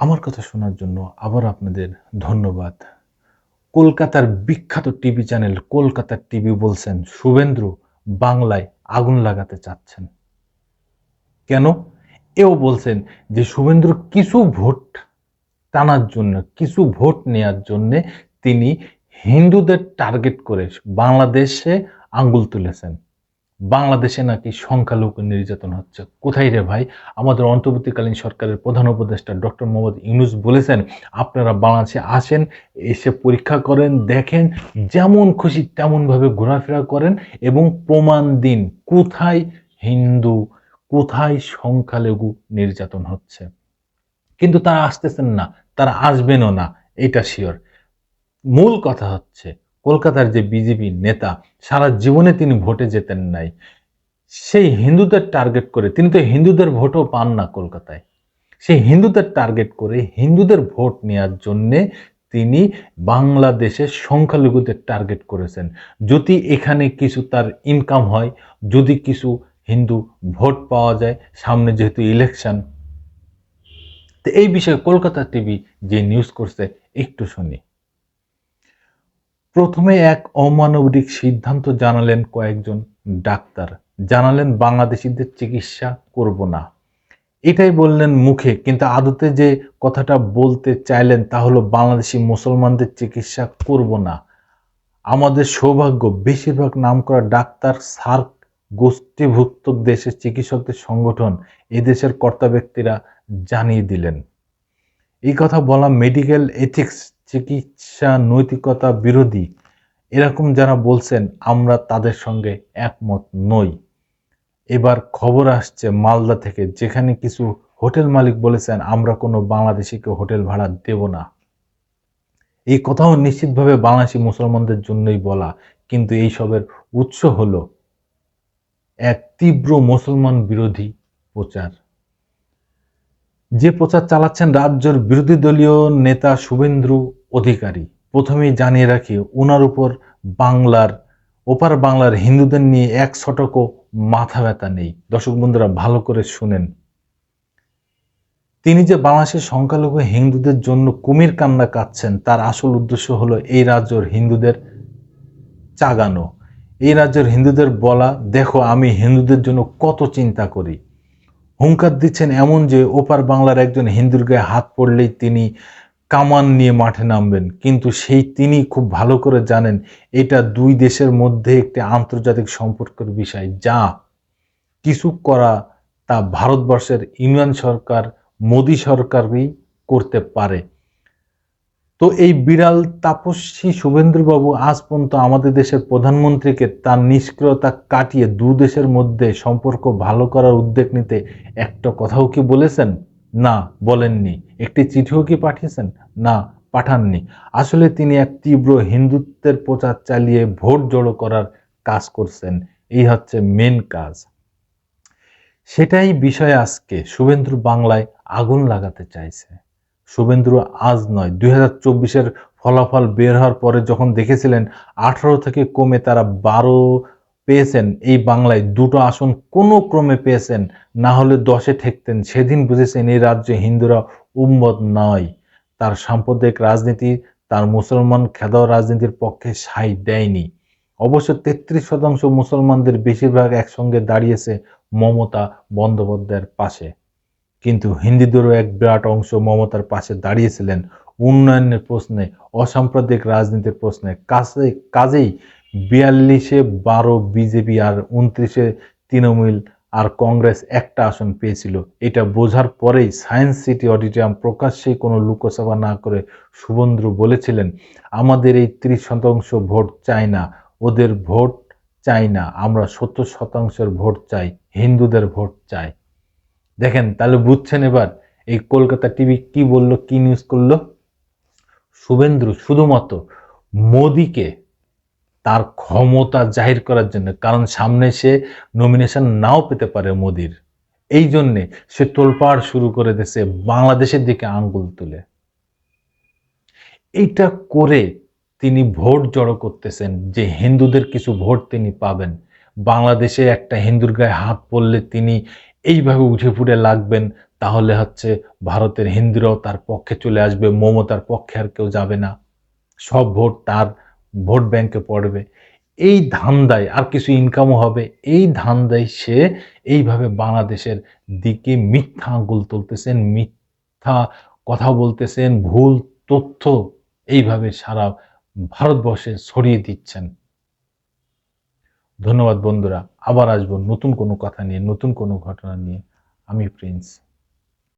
আমার কথা শোনার জন্য আবার আপনাদের ধন্যবাদ। কলকাতার বিখ্যাত টিভি চ্যানেল কলকাতার টিভি বলছেন শুভেন্দ্র বাংলায় আগুন লাগাতে চাচ্ছেন। কেন? এও বলছেন যে শুভেন্দ্র কিছু ভোট টানার জন্য, কিছু ভোট নেয়ার জন্য তিনি হিন্দুদের টার্গেট করে বাংলাদেশে আঙ্গুল তুলেছেন। বাংলাদেশে নাকি সংখ্যালঘু নির্যাতন হচ্ছে। কোথায় রে ভাই? আমাদের অন্তর্বর্তীকালীন সরকারের প্রধান উপদেষ্টা ডক্টর মোহাম্মদ ইউনুস বলেছেন, আপনারা বাংলাদেশে আসেন, এসে পরীক্ষা করেন, দেখেন, যেমন খুশি তেমনভাবে ঘোরাফেরা করেন এবং প্রমাণ দিন কোথায় হিন্দু, কোথায় সংখ্যালঘু নির্যাতন হচ্ছে। কিন্তু তারা আসতেছেন না, তারা আসবেনও না, এটা শিওর মূল কথা হচ্ছে কলকাতার যে বিজেপি নেতা, সারা জীবনে তিনি ভোটে যেতেন নাই। সেই হিন্দুদের টার্গেট করে, তিনি তো হিন্দুদের ভোটও পান না কলকাতায়। সেই হিন্দুদের টার্গেট করে হিন্দুদের ভোট নেওয়ার জন্যে তিনি বাংলাদেশের সংখ্যালঘুদের টার্গেট করেছেন। যদি এখানে কিছু তার ইনকাম হয়, যদি কিছু হিন্দু ভোট পাওয়া যায়, সামনে যেহেতু ইলেকশন তো এই বিষয়ে কলকাতা টিভি যে নিউজ করছে, একটু শুনি। প্রথমে এক অমানবিক সিদ্ধান্ত জানালেন কয়েকজন ডাক্তার। জানালেন, বাংলাদেশিদের চিকিৎসা করব না। এটাই বললেন মুখে, কিন্তু আদতে যে কথাটা বলতে চাইলেন তা হলো, বাংলাদেশি মুসলমানদের চিকিৎসা করব না। আমাদের সৌভাগ্য, বেশিরভাগ নামকরা ডাক্তার সার্ক গোষ্ঠীভুক্ত দেশের চিকিৎসকদের সংগঠন এদেশের কর্তা ব্যক্তিরা জানিয়ে দিলেন। এই কথা বলা মেডিকেল এথিক্স চিকিৎসা নৈতিকতা বিরোধী, এরকম যারা বলছেন, আমরা তাদের সঙ্গে একমত নই। এবার খবর আসছে মালদা থেকে, যেখানে কিছু হোটেল মালিক বলেছেন, আমরা কোনো বাংলাদেশিকে হোটেল ভাড়া দেব না। এই কথাও নিশ্চিতভাবে বাংলাদেশি মুসলমানদের জন্যই বলা, কিন্তু এই সবের উৎস হল এক তীব্র মুসলমান বিরোধী প্রচার। যে প্রচার চালাচ্ছেন রাজ্যের বিরোধী দলীয় নেতা শুভেন্দু অধিকারী। প্রথমেই জানিয়ে রাখি ওনার উপর বাংলার, ওপার বাংলার হিন্দুদের নিয়ে এক ছটকও মাথা ব্যথা নেই। দর্শক বন্ধুরা, ভালো করে শুনেন। তিনি যে বাংলাদেশের সংখ্যালঘু হিন্দুদের জন্য কুমির কান্না কাচ্ছেন তার আসল উদ্দেশ্য হলো এই রাজ্যের হিন্দুদের চাগানো। এই রাজ্যের হিন্দুদের বলা, দেখো, আমি হিন্দুদের জন্য কত চিন্তা করি। হুঙ্কার দিচ্ছেন এমন যে, ওপার বাংলার একজন হিন্দুর গায়ে হাত পড়লেই তিনি কামান নিয়ে মাঠে নামবেন। কিন্তু সেই তিনি খুব ভালো করে জানেন, এটা দুই দেশের মধ্যে একটি আন্তর্জাতিক সম্পর্কের বিষয়। যা কিছু করা তা ভারতবর্ষের ইউনিয়ন সরকার, মোদী সরকারই করতে পারে। তো এই বিড়াল তাপস্বী শুভেন্দ্রবাবু আজ পর্যন্ত আমাদের দেশের প্রধানমন্ত্রীকে তার নিষ্ক্রিয়তা কাটিয়ে দু দেশের মধ্যে সম্পর্ক ভালো করার উদ্যোগ নিতে একটা কথাও কি বলেছেন? না, বলেননি। একটি চিঠিও কি পাঠিয়েছেন? না, পাঠাননি। আসলে তিনি এক তীব্র হিন্দুত্বের প্রচার চালিয়ে ভোট জড়ো করার কাজ করছেন। এই হচ্ছে মেন কাজ। সেটাই বিষয় আজকে শুভেন্দ্র বাংলায় আগুন লাগাতে চাইছে। শুভেন্দ্র আজ নয়, দুই হাজার ফলাফল বের হওয়ার পরে যখন দেখেছিলেন আঠারো থেকে কমে তারা বারো পেয়েছেন এই বাংলায় দুটো আসন কোনো ক্রমে পেয়েছেন, না হলে দশে ঠেকতেন। সেদিন বুঝেছেন এই রাজ্যে হিন্দুরা উম্মত নয়। তার সাম্প্রদায়িক রাজনীতি, তার মুসলমান খেদাও রাজনীতির পক্ষে সাই দেয়নি। অবশ্য তেত্রিশ শতাংশ মুসলমানদের বেশিরভাগ একসঙ্গে দাঁড়িয়েছে মমতা বন্দ্যোপাধ্যায়ের পাশে। কিন্তু হিন্দুদেরও এক বিরাট অংশ মমতার পাশে দাঁড়িয়েছিলেন। উন্নয়নের প্রশ্নে, অসাম্প্রদায়িক রাজনীতির প্রশ্নে। কাছে কাজেই বিয়াল্লিশে বারো বিজেপি আর উনত্রিশে তৃণমূল আর কংগ্রেস একটা আসন পেয়েছিল। এটা বোঝার পরেই সায়েন্স সিটি অডিটোরিয়াম প্রকাশ্যেই কোনো লোকসভা না করে শুভেন্দ্র বলেছিলেন, আমাদের এই ত্রিশ শতাংশ ভোট চাই না, ওদের ভোট চাই না, আমরা সত্তর শতাংশের ভোট চাই, হিন্দুদের ভোট চাই। দেখেন, তাহলে বুঝছেন এবার এই কলকাতা টিভি কি বলল, কি নিউজ করল? শুভেন্দ্র শুধুমাত্র মোদিকে তার ক্ষমতা জাহির করার জন্য, কারণ সামনে সে নমিনেশন নাও পেতে পারে মোদির। এই জন্যে সে তোলপাড় শুরু করে দিয়েছে বাংলাদেশের দিকে আঙ্গুল তুলে। এইটা করে তিনি ভোট জড়ো করতেছেন যে হিন্দুদের কিছু ভোট তিনি পাবেন। বাংলাদেশে একটা হিন্দুর গায়ে হাত পড়লে তিনি এইভাবে উঠে ফুটে লাগবেন, তাহলে হচ্ছে ভারতের হিন্দুরাও তার পক্ষে চলে আসবে, মমতার পক্ষে আর কেউ যাবে না। সব ভোট তার ভোট ব্যাংকে পড়বে। এই ধান্দায় আর কিছু ইনকামও হবে। এই ধান্দায় সে এইভাবে বাংলাদেশের দিকে মিথ্যা আঙ্গুল তুলতেছেন, মিথ্যা কথা বলতেছেন, ভুল তথ্য এইভাবে সারা ভারতবর্ষে ছড়িয়ে দিচ্ছেন। ধন্যবাদ বন্ধুরা। আবার আসব নতুন কোনো কথা নিয়ে, নতুন কোনো ঘটনা নিয়ে। আমি প্রিন্স।